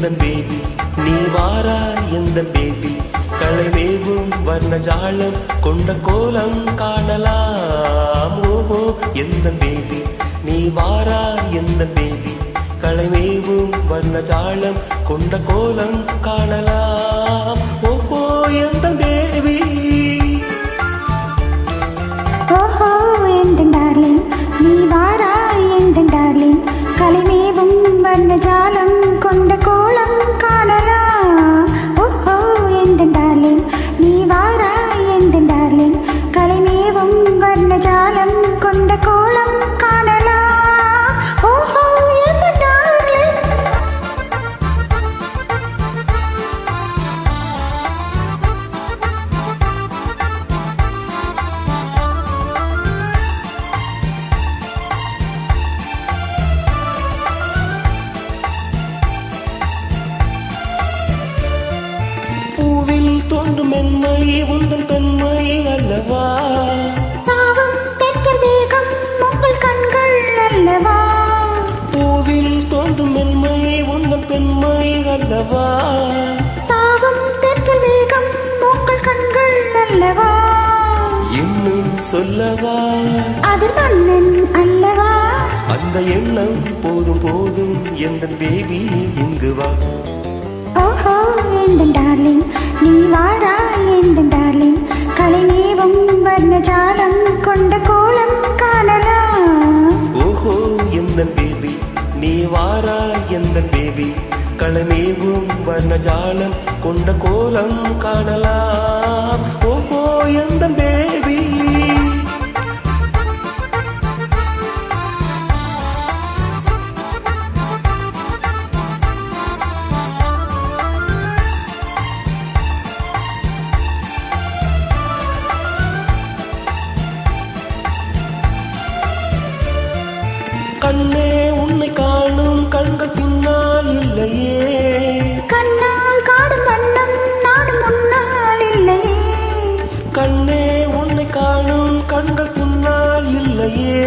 எந்த பேபி நீ வாரா எந்த பேபி களை மேவும் வர்ண ஜாலம் கொண்ட கோலம் காணலாம். ஓஹோ எந்த பேபி நீ வாரா எந்த பேபி களை மேவும் வர்ண ஜாலம் கொண்ட கோலம் காணலாம். கலைமேவும் வந்த ஜாலம் அல்லவா? பூவில் தோன்றும் மென்மை உந்தன் பெண்மை அல்லவா? தாவும் தென்றல் வேகம் உங்கள் கண்கள் அல்லவா? இன்னும் சொல்லவா? அது மன்னன் அல்லவா? அந்த எண்ணம் போதும் போதும் எந்த பேபி இங்கு வா. ஓஹோ எந்த டார்லிங் நீ வாரா எந்த டார்லிங். கலைநேவும் வர்ண எந்த பேபி நீ வாரா எந்த பேபி களமேவும் வர்ணஜாலம் கொண்ட கோலம் காணலாம். ஓ எந்த பேபி கண்ணே உன்னை காணும் கண்கள் பின்னால் இல்லையே. கண்ணால் காடும் வண்ணம் நாடும் முன்னால் இல்லையே. கண்ணே உன்னை காணும் கண்கள் பின்னால் இல்லையே.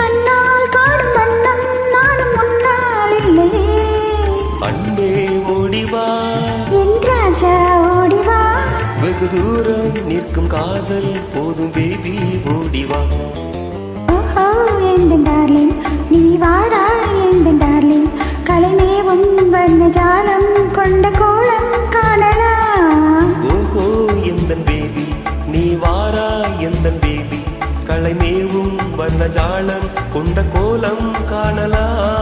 கண்ணால் காடும் வண்ணம் நாடும் முன்னால் இல்லையே. அன்பே ஓடிவா என் ராஜா ஓடிவா வெகு தூரம் நிற்கும் காதல் போதும் பேபி நீ வாரா டார்லிங் கலைமேவும் வர்ண ஜாலம் கொண்ட கோலம் காணலாம். ஓஹோ எந்த பேபி நீ வாரா எந்த பேபி களைமேவும் வர்ணஜாலம் கொண்ட கோலம் காணலாம்.